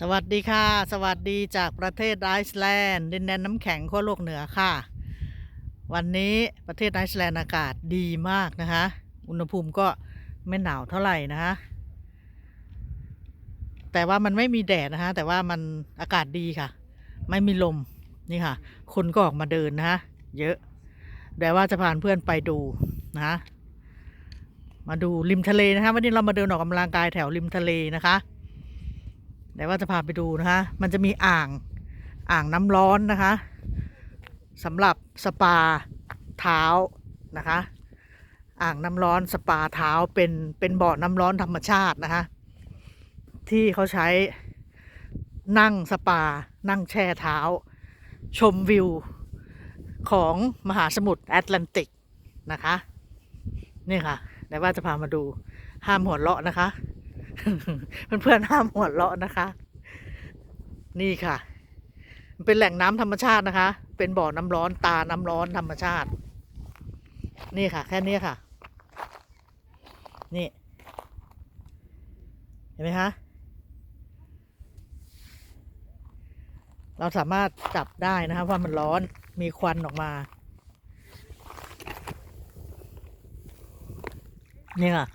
สวัสดีค่ะ สวัสดีจากประเทศไอซ์แลนด์ดินแดนน้ำแข็งขั้วโลกเหนือค่ะ วันนี้ประเทศไอซ์แลนด์อากาศดีมากนะคะ อุณหภูมิก็ไม่หนาวเท่าไหร่นะคะแต่ว่ามันไม่มีแดดนะคะ แต่ว่ามันอากาศดีค่ะ ไม่มีลมนี่ค่ะ คนก็ออกมาเดินนะคะเยอะเดี๋ยวว่าจะพาเพื่อนไปดูนะคะมาดูริมทะเลนะคะวันนี้เรามาเดินออกกำลังกายแถวริมทะเลนะคะ เดี๋ยวว่าจะพาไปดูนะคะ มันจะมีอ่างอ่างน้ำร้อนนะคะสำหรับสปาเท้านะคะ อ่างน้ำร้อนสปาเท้าเป็นเป็นบ่อน้ำร้อนธรรมชาตินะคะ ที่เขาใช้นั่งสปา นั่งแช่เท้า ชมวิวของมหาสมุทรแอตแลนติกนะคะ นี่ค่ะเดี๋ยวว่าจะพามาดูห้ามหัวเราะนะคะ เพื่อนๆห้ามหัวเราะนะคะ นี่ค่ะ เป็นแหล่งน้ำธรรมชาตินะคะ เป็นบ่อน้ำร้อนตาน้ำร้อนธรรมชาติ นี่ค่ะ แค่นี้ค่ะ นี่ เห็นไหมคะเราสามารถจับได้นะคะว่ามันร้อนมีควันออกมา นี่ค่ะ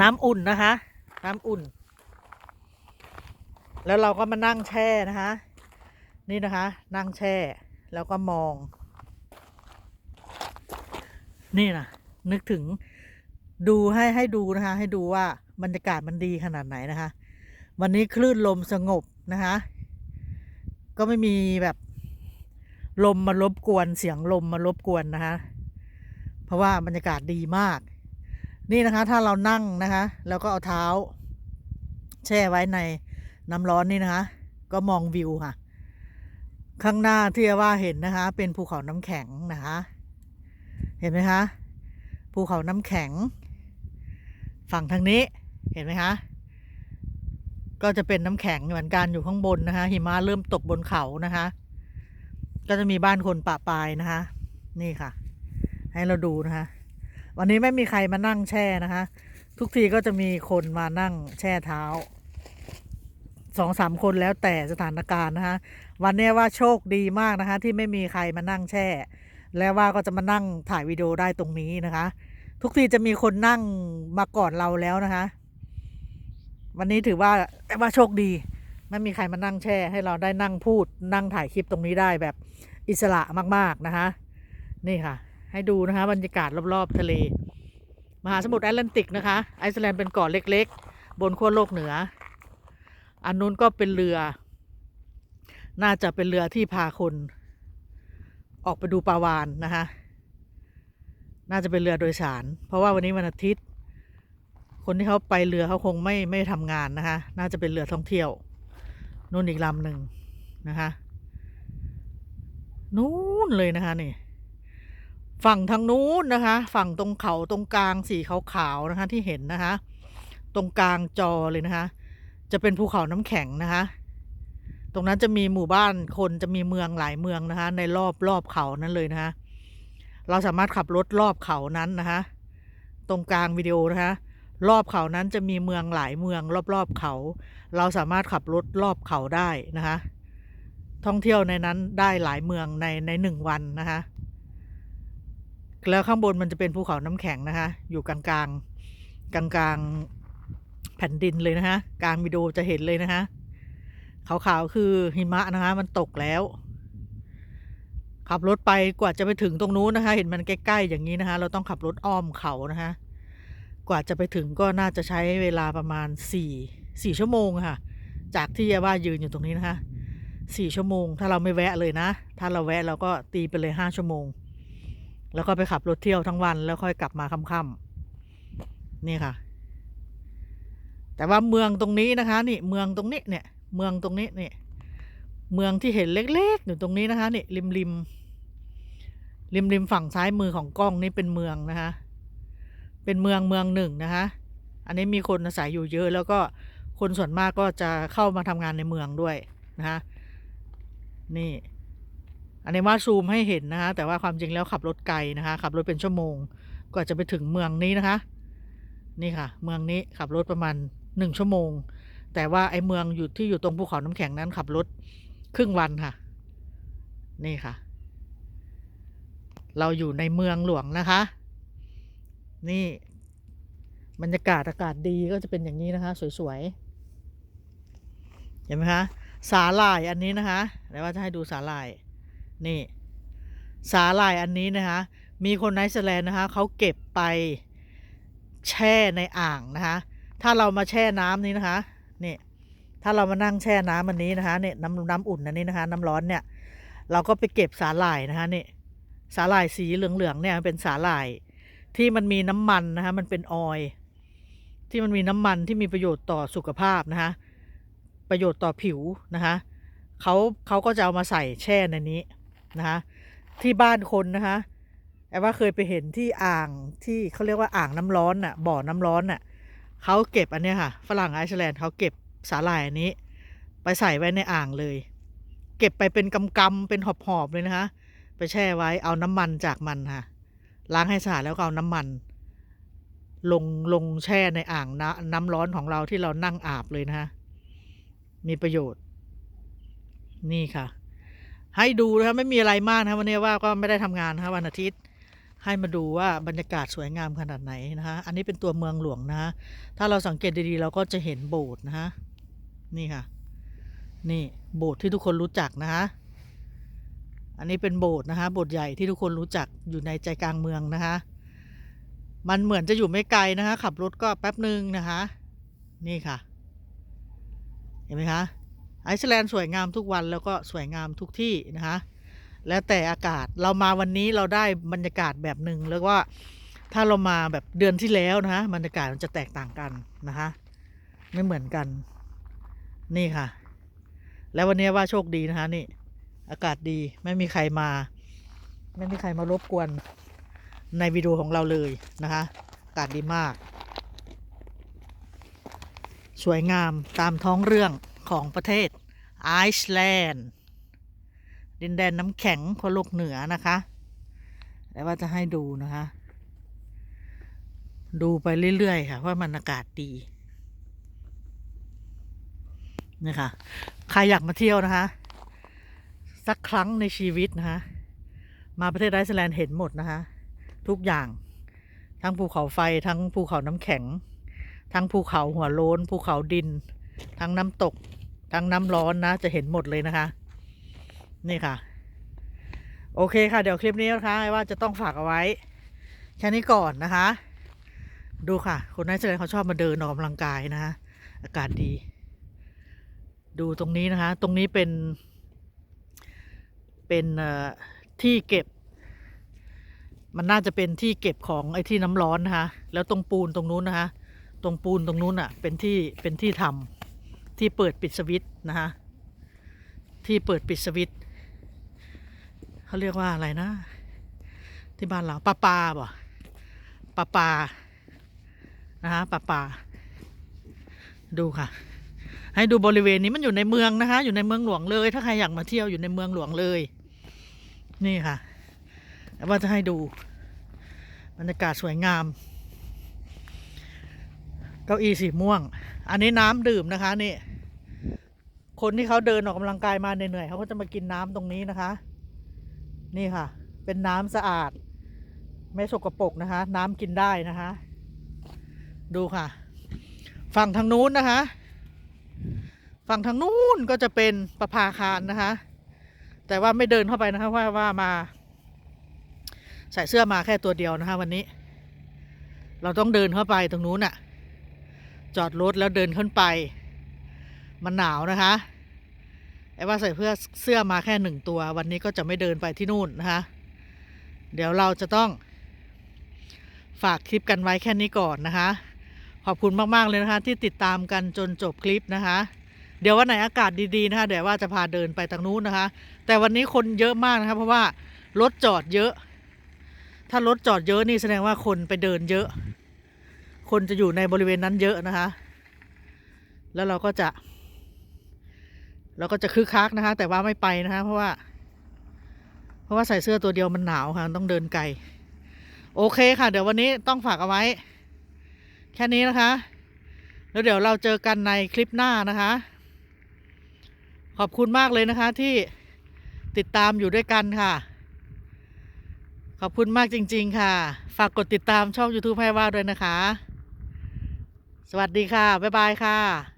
น้ำอุ่นนะคะ น้ำอุ่น แล้วเราก็มานั่งแช่นะคะ นี่นะคะ นั่งแช่ แล้วก็มอง นี่นะนึกถึงดูให้ให้ดูนะคะ ให้ดูว่าบรรยากาศมันดีขนาดไหนนะคะ วันนี้คลื่นลมสงบนะคะ ก็ไม่มีแบบลมมารบกวนเสียงลมมารบกวนนะคะ เพราะว่าบรรยากาศดีมาก นี่นะคะ ถ้าเรานั่งนะคะ แล้วก็เอาเท้า แช่ไว้ในน้ำร้อนนี่นะคะ ก็มองวิวค่ะ ข้างหน้าที่ว่าเห็นนะคะ เป็นภูเขาน้ำแข็งนะคะ เห็นไหมคะ ภูเขาน้ำแข็ง ฝั่งทางนี้ เห็นไหมคะ ก็จะเป็นน้ำแข็งเหมือนกันอยู่ข้างบนนะคะ หิมะเริ่มตกบนเขานะคะ ก็จะมีบ้านคนปะปายนะคะ นี่ค่ะ ให้เราดูนะคะ วันนี้ไม่มีใครมานั่งแช่นะคะ ทุกทีก็จะมีคนมานั่งแช่เท้าสองสามคนแล้วแต่สถานการณ์นะคะวันนี้ว่าโชคดีมากนะคะ ที่ไม่มีใครมานั่งแช่ และว่าก็จะมานั่งถ่ายวิดีโอได้ตรงนี้นะคะ ทุกทีจะมีคนนั่งมาก่อนเราแล้วนะคะ วันนี้ถือว่าว่าโชคดี ไม่มีใครมานั่งแช่ ให้เราได้นั่งพูดนั่งถ่ายคลิปตรงนี้ได้แบบอิสระมาก ๆนะคะ นี่ค่ะ ให้ดูนะคะบรรยากาศรอบๆทะเล มหาสมุทรแอตแลนติกนะคะไอซ์แลนด์เป็นเกาะเล็กๆ บนขั้วโลกเหนือ อันนู้นก็เป็นเรือ น่าจะเป็นเรือที่พาคน ออกไปดูปลาวานนะคะน่าจะเป็นเรือโดยสาร เพราะว่าวันนี้วันอาทิตย์ คนที่เขาไปเรือเขาคงไม่ไม่ทำงานนะคะ น่าจะเป็นเรือท่องเที่ยวนู่นอีกลำหนึ่งนะคะ นู้นเลยนะคะนี่ ฝั่งทางนู้นนะคะ ฝั่งตรงเขาตรงกลางสีขาวๆนะคะที่เห็นนะคะ ตรงกลางจอเลยนะคะ จะเป็นภูเขาน้ำแข็งนะคะ ตรงนั้นจะมีหมู่บ้านคนจะมีเมืองหลายเมืองนะคะ ในรอบรอบเขานั้นเลยนะคะ เราสามารถขับรถรอบเขานั้นนะคะ ตรงกลางวิดีโอนะคะ รอบเขานั้นจะมีเมืองหลายเมือง รอบๆเขา เราสามารถขับรถรอบเขาได้นะคะ ท่องเที่ยวในนั้นได้หลายเมืองในในหนึ่งวันนะคะ แล้วข้างบนมันจะเป็นภูเขาน้ำแข็งนะคะ อยู่กลางกลางกลางกลางๆแผ่นดินเลยนะคะกลางวิดีโอจะเห็นเลยนะคะขาวๆคือหิมะนะคะ มันตกแล้ว ขับรถไปกว่าจะไปถึงตรงนู้นนะคะ เห็นมันใกล้ๆอย่างนี้นะคะ เราต้องขับรถอ้อมเขานะคะ กว่าจะไปถึงก็น่าจะใช้เวลาประมาณสี่สี่ชั่วโมงค่ะ จากที่ยาว่ายืนอยู่ตรงนี้นะคะสี่ชั่วโมง ถ้าเราไม่แวะเลยนะ ถ้าเราแวะเราก็ตีไปเลยห้าชั่วโมง แล้วก็ไปขับรถเที่ยวทั้งวันแล้วค่อยกลับมาค่ำๆนี่ค่ะ แต่ว่าเมืองตรงนี้นะคะ นี่เมืองตรงนี้เนี่ย เมืองตรงนี้เนี่ยเมืองที่เห็นเล็กๆอยู่ตรงนี้นะคะนี่ริมริมริมริมฝั่งซ้ายมือของกล้องนี่เป็นเมืองนะคะ เป็นเมืองเมืองหนึ่งนะคะ อันนี้มีคนอาศัยอยู่เยอะ แล้วก็คนส่วนมากก็จะเข้ามาทำงานในเมืองด้วยนะคะนี่ อันนี้ว่าซูมให้เห็นนะคะ แต่ว่าความจริงแล้วขับรถไกลนะคะ ขับรถเป็นชั่วโมงกว่าจะไปถึงเมืองนี้นะคะ นี่ค่ะ เมืองนี้ขับรถประมาณหนึ่งชั่วโมง แต่ว่าไอ้เมืองอยู่ที่อยู่ตรงภูเขาน้ำแข็งนั้นขับรถครึ่งวันค่ะ นี่ค่ะ เราอยู่ในเมืองหลวงนะคะ นี่บรรยากาศอากาศดีก็จะเป็นอย่างนี้นะคะ สวยๆ เห็นไหมคะสาหร่ายอันนี้นะคะเดี๋ยวว่าจะให้ดูสาหร่าย นี่ สาหร่ายอันนี้นะคะ มีคนไนซ์แลนด์นะคะเขาเก็บไปแช่ในอ่างนะคะ ถ้าเรามาแช่น้ำนี้นะคะนี่ถ้าเรามานั่งแช่น้ำอันนี้นะคะเนี่ยน้ำน้ำอุ่นอันนี้นะคะ น้ำร้อนเนี่ย เราก็ไปเก็บสาหร่ายนะคะนี่สาหร่ายสีเหลืองๆเนี่ยมันเป็นสาหร่ายที่มันมีน้ำมันนะคะมันเป็นออยที่มันมีน้ำมันที่มีประโยชน์ต่อสุขภาพนะคะประโยชน์ต่อผิวนะคะเขาเขาก็จะเอามาใส่แช่ในนี้ นะคะที่บ้านคนนะคะแอบว่าเคยไปเห็นที่อ่างที่เขาเรียกว่าอ่างน้ำร้อนน่ะบ่อน้ำร้อนน่ะเขาเก็บอันเนี้ยค่ะ ฝรั่งไอซ์แลนด์เขาเก็บสาหร่ายอันนี้ ไปใส่ไว้ในอ่างเลย เก็บไปเป็นกำกำๆเป็นหอบๆเลยนะคะ ไปแช่ไว้เอาน้ำมันจากมันค่ะ ล้างให้สะอาดแล้วก็เอาน้ำมัน ลงลงแช่ในอ่างน้ำน้ำร้อนของเราที่เรานั่งอาบเลยนะคะมีประโยชน์ นี่ค่ะ ให้ดูนะคะไม่มีอะไรมากนะคะวันนี้ว่าก็ไม่ได้ทำงานนะคะวันอาทิตย์ ให้มาดูว่าบรรยากาศสวยงามขนาดไหนนะคะอันนี้เป็นตัวเมืองหลวงนะคะถ้าเราสังเกตดีๆ เราก็จะเห็นโบสถ์นะคะนี่ค่ะ นี่โบสถ์ที่ทุกคนรู้จักนะคะอันนี้เป็นโบสถ์นะคะโบสถ์ใหญ่ที่ทุกคนรู้จักอยู่ในใจกลางเมืองนะคะ มันเหมือนจะอยู่ไม่ไกลนะคะขับรถก็แป๊บหนึ่งนะคะ นี่ค่ะ เห็นไหมคะ ไอซ์แลนด์สวยงามทุกวันแล้วก็สวยงามทุกที่นะคะแล้วแต่อากาศเรามาวันนี้เราได้บรรยากาศแบบหนึ่งแล้วว่าถ้าเรามาแบบเดือนที่แล้วนะคะบรรยากาศมันจะแตกต่างกันนะคะไม่เหมือนกันนี่ค่ะ แล้ววันนี้ว่าโชคดีนะคะนี่ อากาศดีไม่มีใครมา ไม่มีใครมารบกวนในวิดีโอของเราเลยนะคะอากาศดีมาก สวยงามตามท้องเรื่อง ของประเทศไอซ์แลนด์ดินแดนน้ำแข็งขั้วโลกเหนือนะคะแต่ว่าจะให้ดูนะคะ ดูไปเรื่อยๆค่ะว่ามันอากาศดีนี่ค่ะใครอยากมาเที่ยวนะคะ สักครั้งในชีวิตนะคะ มาประเทศไอซ์แลนด์เห็นหมดนะคะ ทุกอย่างทั้งภูเขาไฟทั้งภูเขาน้ำแข็ง ทั้งภูเขาหัวโล้นภูเขาดิน ทั้งน้ำตก ทั้งน้ำร้อนนะ จะเห็นหมดเลยนะคะ นี่ค่ะ โอเคค่ะ เดี๋ยวคลิปนี้นะคะว่าจะต้องฝากเอาไว้ แค่นี้ก่อนนะคะ ดูค่ะ คนนั้นแสดงเขาชอบมาเดินออกกำลังกายนะคะ อากาศดี ดูตรงนี้นะคะ ตรงนี้เป็น เป็นเอ่อที่เก็บมันน่าจะเป็นที่เก็บของไอ้ที่น้ำร้อนนะคะ แล้วตรงปูนตรงนู้นนะคะ ตรงปูนตรงนู้นอะ เป็นที่ เป็นที่ทำ ที่เปิดปิดสวิตนะคะที่เปิดปิดสวิตเขาเรียกว่าอะไรนะ ที่บ้านเราปลาปลาบ่ปลาปลานะคะปลาปลาดูค่ะ ให้ดูบริเวณนี้มันอยู่ในเมืองนะคะ อยู่ในเมืองหลวงเลย ถ้าใครอยากมาเที่ยวอยู่ในเมืองหลวงเลย นี่ค่ะวว่าจะให้ดูบรรยากาศสวยงาม เก้าอี้สีม่วง อันนี้น้ำดื่มนะคะนี่ คนที่เขาเดินออกกำลังกายมาเหนื่อยๆเขาก็จะมากินน้ำตรงนี้นะคะ นี่ค่ะ เป็นน้ำสะอาด ไม่สกปรกนะคะ น้ำกินได้นะคะ ดูค่ะ ฝั่งทางนู้นนะคะ ฝั่งทางนู้นก็จะเป็นประภาคารนะคะ แต่ว่าไม่เดินเข้าไปนะคะว่าว่ามา ใส่เสื้อมาแค่ตัวเดียวนะคะ วันนี้ เราต้องเดินเข้าไปตรงนู้นน่ะ จอดรถแล้วเดินขึ้นไป มันหนาวนะคะไอ้ว่าใส่เพื่อเสื้อมาแค่หนึ่งตัว วันนี้ก็จะไม่เดินไปที่นู่นนะคะ เดี๋ยวเราจะต้อง ฝากคลิปกันไว้แค่นี้ก่อนนะคะ ขอบคุณมากๆเลยนะคะ ที่ติดตามกันจนจบคลิปนะคะ เดี๋ยววันไหนอากาศดีๆนะคะเดี๋ยวว่าจะพาเดินไปทางนู้นนะคะ แต่วันนี้คนเยอะมากนะคะเพราะว่ารถจอดเยอะ ถ้ารถจอดเยอะนี่แสดงว่าคนไปเดินเยอะ คนจะอยู่ในบริเวณนั้นเยอะนะคะ แล้วเราก็จะ เราก็จะคึกคักนะคะ แต่ว่าไม่ไปนะคะเพราะว่า เพราะว่าใส่เสื้อตัวเดียวมันหนาวค่ะต้องเดินไกล โอเคค่ะ เดี๋ยววันนี้ต้องฝากเอาไว้ แค่นี้นะคะ แล้วเดี๋ยวเราเจอกันในคลิปหน้านะคะ ขอบคุณมากเลยนะคะที่ติดตามอยู่ด้วยกันค่ะ ขอบคุณมากจริง ๆ ค่ะ ฝากกดติดตามช่อง YouTube ให้ว่าด้วยนะคะ สวัสดีค่ะ บ๊ายบายค่ะ